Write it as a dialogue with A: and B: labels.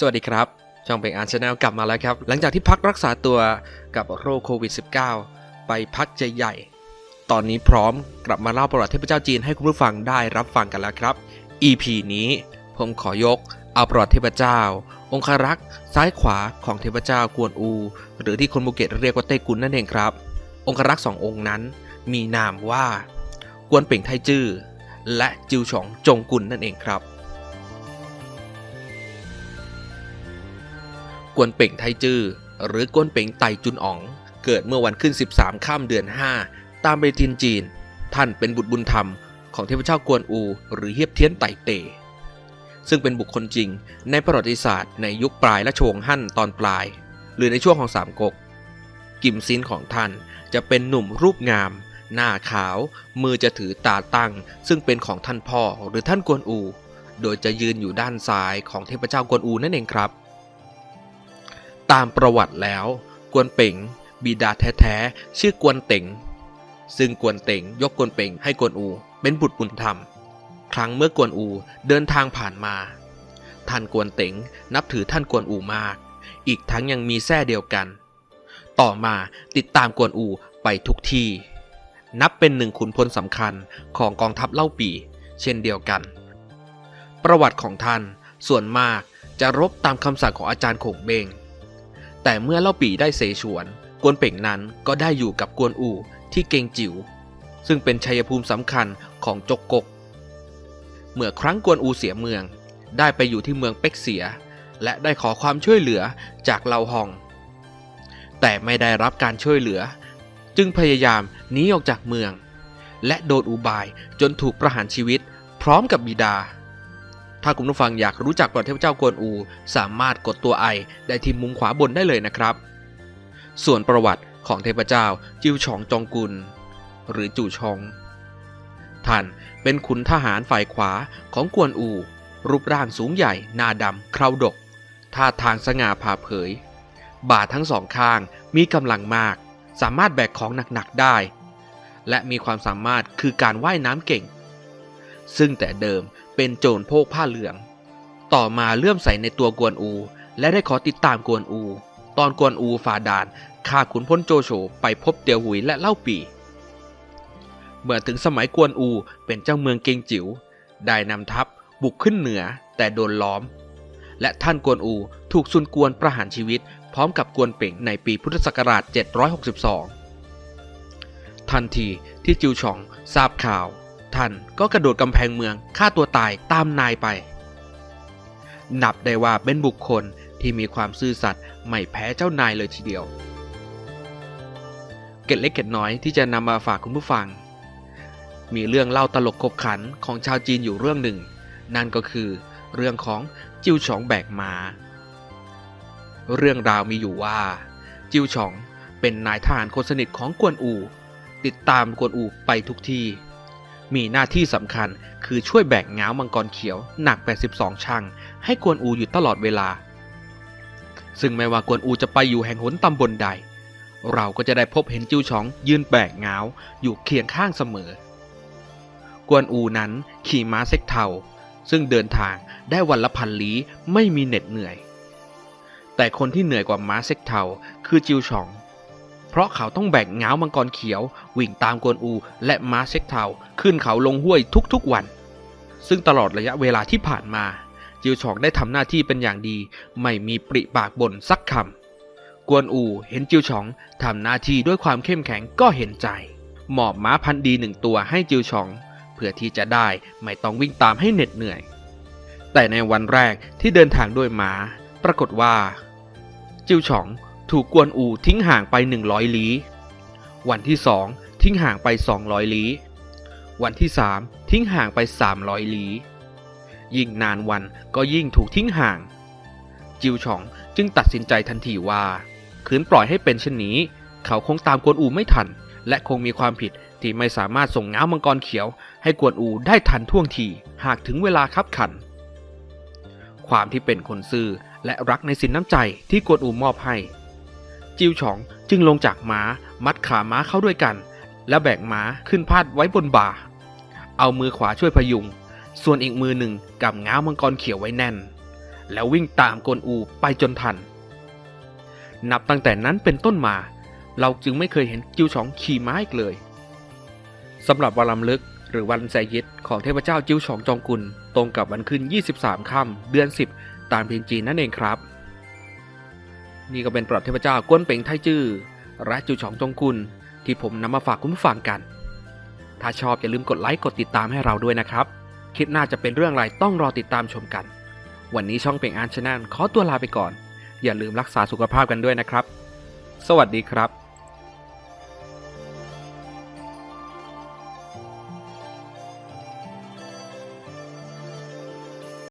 A: สวัสดีครับ ช่องเป่งอานชาแนลกลับมาแล้วครับ หลังจากที่พักรักษาตัวกับโรคโควิด -19 ไปพักใจใหญ่ ตอนนี้พร้อมกลับมาเล่าประวัติเทพเจ้าจีนให้คุณผู้ฟังได้รับฟังกันแล้วครับ EP นี้ผมขอยกเอาประวัติเทพเจ้า องคารักษ์ซ้ายขวาของเทพเจ้ากวนอู หรือที่คนบุเกตเรียกว่าเต้กุนนั่นเองครับ องคารักษ์สององค์นั้น มีนามว่า กวนเป่งไทจื้อและจิวฉองจงกุลนั่นเองครับ กวนเป่งไทจื้อหรือกวนเป่งไตจุนอ๋อง เกิดเมื่อวันขึ้น 13 ข้ามเดือน 5 ตามปฏิทินจีน ท่านเป็นบุตรบุญธรรมของเทพเจ้ากวนอู หรือเฮียบเทียนไตเต ซึ่งเป็นบุคคลจริงในประวัติศาสตร์ในยุคปลายและชวงฮั่นตอนปลาย หรือในช่วงของสามก๊กกิมซินของท่านจะเป็นหนุ่มรูปงาม หน้าขาว มือจะถือตาตั้ง ซึ่งเป็นของท่านพ่อหรือท่านกวนอู โดยจะยืนอยู่ด้านซ้ายของเทพเจ้ากวนอูนั่นเองครับ ตามประวัติแล้ว กวนเป่งบิดาแท้ๆ ชื่อกวนเต็งซึ่งกวนเต็งยกกวนเป่งให้กวนอู เป็นบุตรบุญธรรม ครั้งเมื่อกวนอูเดินทางผ่านมา ท่านกวนเต็งนับถือท่านกวนอูมาก อีกทั้งยังมีแท้เดียวกัน ต่อมาติดตามกวนอูไปทุกที่ นับเป็นหนึ่งขุนพลสำคัญของกองทัพเล่าปีเช่นเดียวกัน ประวัติของท่านส่วนมากจะรบตามคำสั่งของอาจารย์ขงเบง แต่เมื่อเล่าปีได้เสฉวน กวนเป่งนั้นก็ได้อยู่กับกวนอู่ที่เกงจิว๋วซึ่งเป็นชัยภูมิสำคัญของจกกก เมื่อครั้งกวนอูเสียเมือง ได้ไปอยู่ที่เมืองเป็กเสีย และได้ขอความช่วยเหลือจากเหล่าฮอง แต่ไม่ได้รับการช่วยเหลือ จึงพยายามหนีออกจากเมือง และโดนอุบายจนถูกประหารชีวิตพร้อมกับบิดา ถ้าคุณผู้ฟังอยากรู้จักประเทพเจ้ากวนอู สามารถกดตัวไอได้ที่มุมขวาบนได้เลยนะครับ ส่วนประวัติของเทพเจ้าจิวฉองจองกุล หรือจู่ชอง ท่านเป็นขุนทหารฝ่ายขวาของกวนอู รูปร่างสูงใหญ่ หน้าดำเคราดก ท่าทางสง่าผ่าเผย บ่าทั้งสองข้างมีกำลังมาก สามารถแบกของหนักๆได้ และมีความสามารถคือการว่ายน้ำเก่ง ซึ่งแต่เดิม เป็นโจรโพกผ้าเหลือง ต่อมาเลื่อมใสในตัวกวนอู และได้ขอติดตามกวนอู ตอนกวนอูฝ่าด่านฆ่าขุนพลโจโฉไปพบเตียวหุยและเล่าปีเมื่อถึงสมัยกวนอูเป็นเจ้าเมืองเกงจิว๋วได้นำทัพบุกขึ้นเหนือแต่โดนล้อม และท่านกวนอูถูกซุนกวนประหารชีวิต พร้อมกับกวนเป่งในปีพุทธศักราช 762 ทันทีที่จิวฉองทราบข่าว ท่านก็กระโดดกำแพงเมืองฆ่าตัวตายตามนายไป นับได้ว่าเป็นบุคคลที่มีความซื่อสัตย์ไม่แพ้เจ้านายเลยทีเดียว เกร็ดเล็กเกร็ดน้อยที่จะนำมาฝากคุณผู้ฟัง มีเรื่องเล่าตลกขบขันของชาวจีนอยู่เรื่องหนึ่ง นั่นก็คือเรื่องของจิวฉองแบกมา เรื่องราวมีอยู่ว่า จิวฉองเป็นนายทหารคนสนิทของกวนอู ติดตามกวนอูไปทุกที่ มีหน้าที่สำคัญคือช่วยแบกง้าวมังกรเขียวหนัก 82ช่งให้กวนอูอยู่ตลอดเวลา ซึ่งไม่ว่ากวนอูจะไปอยู่แห่งหนตำบลใด เราก็จะได้พบเห็นจิ้วฉองยืนแบกง้าวอยู่เคียงข้างเสมอ กวนอูนั้นขี่ม้าเซ็กเทา ซึ่งเดินทางได้วันละพันลี้ไม่มีเหน็ดเหนื่อย แต่คนที่เหนื่อยกว่าม้าเซ็กเทาคือจิวฉอง ราะเขาต้องแบกง้ามังกรเขียว วิ่งตามกวนอู และม้าเซ็กเทาขึ้นเขาลงห้วยทุกๆวัน ซึ่งตลอดระยะเวลาที่ผ่านมา จิวฉองได้ทำหน้าที่เป็นอย่างดี ไม่มีปริปากบ่นสักคำกวนอูเห็นจิวฉองทำหน้าที่ด้วยความเข้มแข็งก็เห็นใจหมอบม้าพันธุ์ดีหนึ่งตัวให้จิวฉอง เพื่อที่จะได้ไม่ต้องวิ่งตามให้เหน็ดเหนื่อย แต่ในวันแรกที่เดินทางด้วยม้า ปรากฏว่า จิวฉอง ถูกกวนอูทิ้งห่างไป 100 ลี้ วันที่สองทิ้งห่างไป 200 ลี้ วันที่สามทิ้งห่างไป 300 ลี้ ยิ่งนานวันก็ยิ่งถูกทิ้งห่าง จิวฉองจึงตัดสินใจทันทีว่าขืนปล่อยให้เป็นเช่นนี้ เขาคงตามกวนอูไม่ทัน และคงมีความผิดที่ไม่สามารถส่งง้ามังกรเขียว ให้กวนอูได้ทันท่วงที หากถึงเวลาคับขัน ความที่เป็นคนซื่อและรักในสินน้ำใจที่กวนอูมอบให้ จิวฉองจึงลงจากม้า มัดขาม้าเข้าด้วยกัน และแบกม้าขึ้นพาดไว้บนบ่า เอามือขวาช่วยพยุง ส่วนอีกมือหนึ่งกำง้าวมังกรเขียวไว้แน่น แล้ววิ่งตามกนอูไปจนทัน นับตั้งแต่นั้นเป็นต้นมา เราจึงไม่เคยเห็นจิ้วฉองขี่ม้าอีกเลยสำหรับวันลำลึกหรือวันแซยิตของเทพเจ้าจิ้วฉองจองกุล ตรงกับวันขึ้น 23 ค่ำเดือน 10 ตามเพียนจีนนั่นเองครับ นี่ก็เป็นประวัติเทพเจ้ากวนเป่งไทจื้อและจูฉองจงกุลที่ผมนำมาฝากคุณผู้ฟังกัน ถ้าชอบอย่าลืมกดไลค์กดติดตามให้เราด้วยนะครับ คลิปหน้าจะเป็นเรื่องอะไรต้องรอติดตามชมกัน วันนี้ช่องเป่งอานชาแนลขอตัวลาไปก่อน อย่าลืมรักษาสุขภาพกันด้วยนะครับ สวัสดีครับ